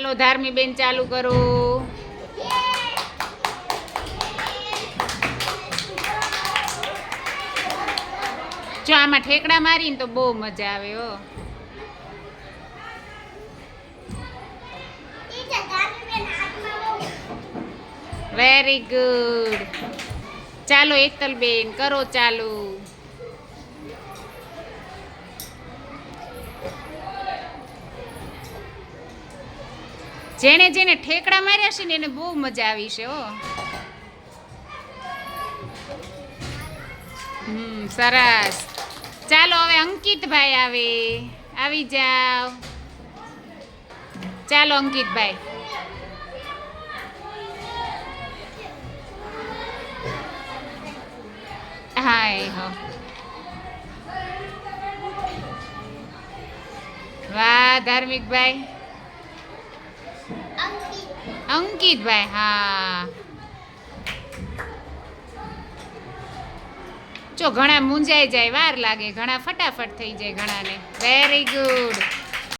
ચાલો ધાર્મી બેન ચાલુ કરો. જો આમાં ઠેકડા મારીને તો બહુ મજા આવે, હો. વેરી ગુડ ચાલો એકતલ બેન કરો ચાલુ. જેણે જેણે ઠેકડા માર્યા છે ને એને બહુ મજા આવી છે, હો. હમ, સરસ. ચાલો, હવે અંકિતભાઈ આવે. આવી જાઓ. ચાલો, અંકિતભાઈ. હાય, હો. વાહ, ધાર્મિકભાઈ. અંકિતભાઈ હા જો ઘણા મૂંઝાઈ જાય, વાર લાગે, ઘણા ફટાફટ થઈ જાય ઘણાને. Very good